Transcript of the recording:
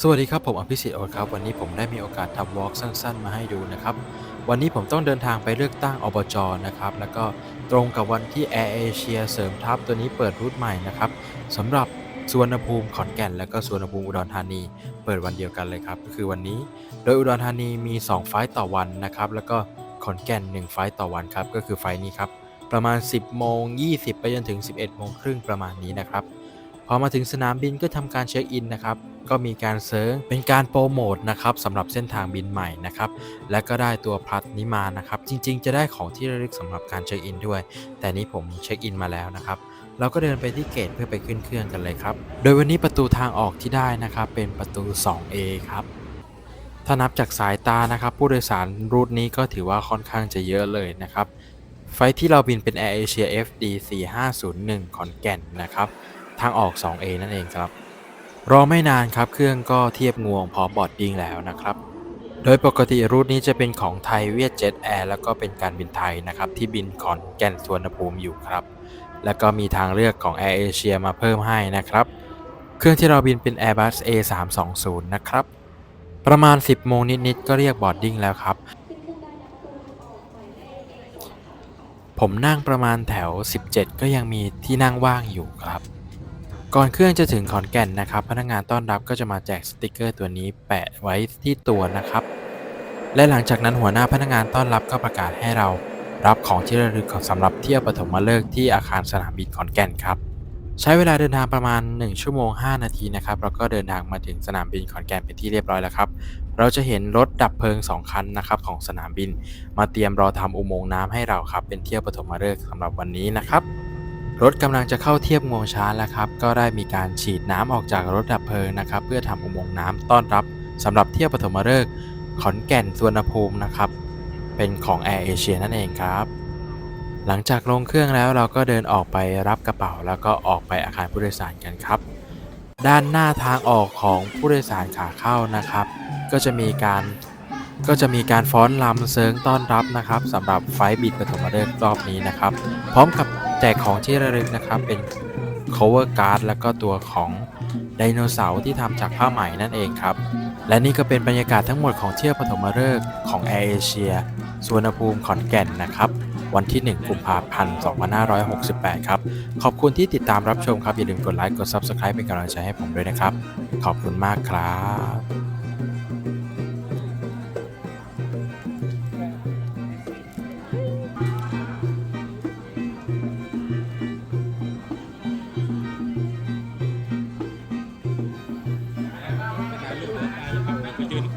สวัสดีครับ ผมอภิสิทธิ์โอครับวันนี้ผมได้มีโอกาสทำวอล์กสั้น ๆ มาให้ดูนะครับ วันนี้ผมต้องเดินทางไปเลือกตั้งอบจนะครับ แล้วก็ตรงกับวันที่ Air Asia เสริมทัพตัวนี้เปิดรูทใหม่นะครับสำหรับสุวรรณภูมิขอนแก่น และก็สุวรรณภูมิอุดรธานี เปิดวันเดียวกันเลยครับก็คือวันนี้ โดยอุดรธานีมี 2 ไฟล์ต่อวันนะครับ แล้วก็ขอนแก่น 1 ไฟล์ต่อวันครับก็คือไฟล์นี้ครับประมาณ 10โมง20 ไปจนถึง 11โมงครึ่งประมาณนี้นะครับ พอมาถึงสนามบินก็ทำการเช็คอินนะครับก็มีการเซิร์งเป็นการโปรโมทนะครับสำหรับเส้นทางบินใหม่นะครับและก็ได้ตัวพลัสนี้มานะครับจริงๆ จะได้ของที่ระลึกสำหรับการเช็คอินด้วย แต่นี้ผมเช็คอินมาแล้วนะครับเราก็เดินไปที่เกตเพื่อไปขึ้นเครื่องกันเลยครับ โดยวันนี้ประตูทางออกที่ได้นะครับเป็นประตู 2A ครับถ้านับจากสายตานะครับผู้โดยสารรูทนี้ก็ถือว่าค่อนข้างจะเยอะเลยนะครับไฟที่เราบินเป็น Air Asia FD 4501ขอนแก่นนะครับ ทางออก 2A นั่นเองครับ รอไม่นานครับเครื่องก็เทียบงวงพร้อมบอร์ดดิ้งแล้วนะครับ โดยปกติรูทนี้จะเป็นของไทยเวียดเจ็ตแอร์แล้วก็เป็นการบินไทยนะครับที่บินขอนแก่นสวนภูมิอยู่ครับ แล้วก็มีทางเลือกของ Air Asia มาเพิ่มให้นะครับ เครื่องที่เราบินเป็น Airbus A320 นะครับ ประมาณ 10 โมงนิดๆก็เรียกบอร์ดดิ้งแล้วครับผมนั่งประมาณแถว 17 ก็ยังมีที่นั่งว่างอยู่ครับ ก่อนเครื่องจะถึงขอนแก่นนะครับ พนักงานต้อนรับก็จะมาแจกสติกเกอร์ตัวนี้แปะไว้ที่ตัวนะครับ และหลังจากนั้นหัวหน้าพนักงานต้อนรับก็ประกาศให้เรารับของที่ระลึกสำหรับเที่ยวปฐมฤกษ์ที่อาคารสนามบินขอนแก่นครับ ใช้เวลาเดินทางประมาณ 1 ชั่วโมง 5 นาทีนะครับแล้วก็เดินทางมาถึงสนามบินขอนแก่นเป็นที่เรียบร้อยแล้วครับ เราจะเห็นรถดับเพลิง 2 คันนะครับของสนามบิน มาเตรียมรอทำอุโมงค์น้ำให้เราครับเป็นเที่ยวปฐมฤกษ์สำหรับวันนี้นะครับ รถกำลังจะเข้าเทียบงวงช้าแล้วครับ ก็ได้มีการฉีดน้ำออกจากรถดับเพลิงนะครับ เพื่อทำอุโมงค์น้ำต้อนรับสำหรับเที่ยวปฐมฤกษ์ขอนแก่นสวนภูมินะครับ เป็นของ Air Asia นั่นเองครับ หลังจากลงเครื่องแล้วเราก็เดินออกไปรับกระเป๋า แล้วก็ออกไปอาคารผู้โดยสารกันครับ ด้านหน้าทางออกของผู้โดยสารขาเข้านะครับ ก็จะมีการก็จะมีการฟ้อนรำเซิงต้อนรับนะครับสำหรับไฟบิดปฐมฤกษ์รอบนี้นะครับ พร้อมกับ แจกของที่ระลึกนะครับเป็น cover card แล้วก็ตัวของไดโนเสาร์ที่ทำจากผ้าไหมนั่นเองครับ และนี่ก็เป็นบรรยากาศทั้งหมดของเที่ยวปฐมฤกษ์ของ Air Asia สวนภูมิขอนแก่นนะครับ วันที่ 1 กุมภาพันธ์ 2568 ครับ ขอบคุณที่ติดตามรับชมครับ อย่าลืมกดไลค์ กด Subscribe เป็นกำลังใจให้ผมด้วยนะครับ ขอบคุณมากครับ We Cultivo.